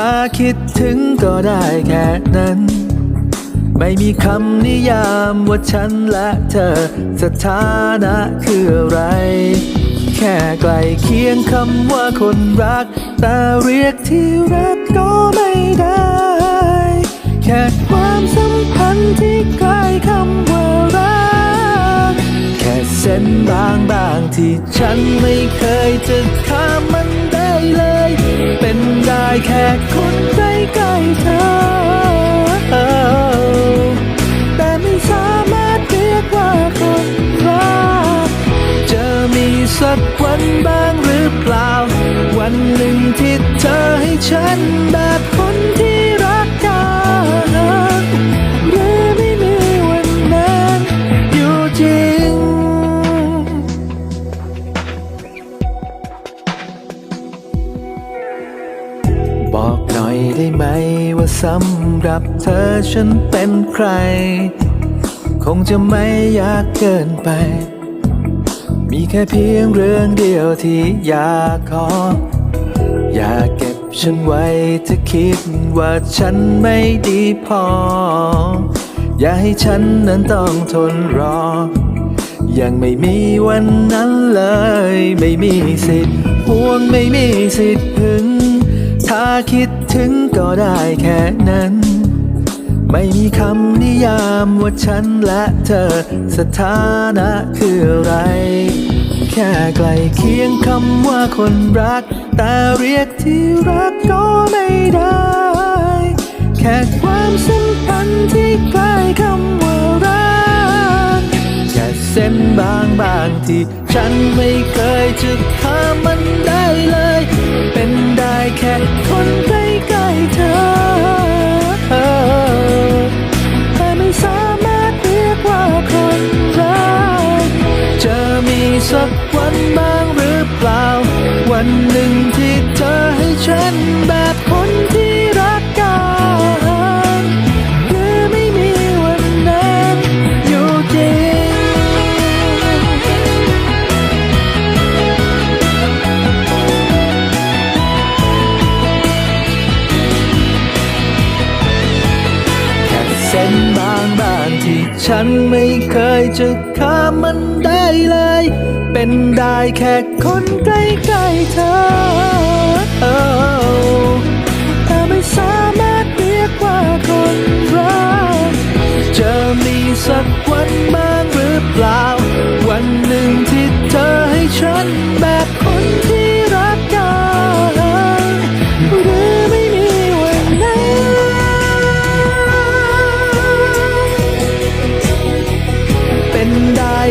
ถ้าคิดถึงก็ได้แค่นั้น ไม่มีคำนิยามว่าฉันและเธอ สถานะคืออะไร แค่ไกลเคียงคำว่าคนรัก แต่เรียกที่รักก็างบางที่ฉันไม่เคยจะข้ามมันได้เลย เป็นได้แค่คนใกล้ๆเธอ แต่ไม่สามารถเรียกว่าคนรักจะมีสักวันบ้างหรือเปล่า วันหนึ่งที่เธอให้ฉันแบบคน บอกหน่อยได้ไหมว่าสำหรับเธอฉันเป็นใคร คงจะไม่ยากเกินไป มีแค่เพียงเรื่องเดียวที่อยากขอ อย่าเก็บฉันไว้ถ้าคิดว่าฉันไม่ดีพอ อย่าให้ฉันนั้นต้องทนรอ ยังไม่มีวันนั้นเลย ไม่มีสิทธิ์ห่วงไม่มีสิทธิ์หึง คิดถึงก็ได้แค่นั้น ไม่มีคำนิยามว่าฉันและเธอ สถานะคืออะไร แค่ไกลเคียงคำว่าคนรัก แต่เรียกที่รักก็ไม่ได้ แค่ความสัมพันธ์ที่ใกล้คำว่ารักแค่เส้นบางบางๆที่ฉันไม่เคยจะข้ามมัน สักวันบ้างหรือเปล่า วันหนึ่งที่ ฉันไม่เคยจะข้ามมันได้เลย เป็นได้แค่คนใกล้ๆเธอแต่ไม่สามารถเรียกว่าคนรักจะมีสักวัน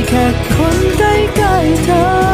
แค่คนใกล้ๆเธอ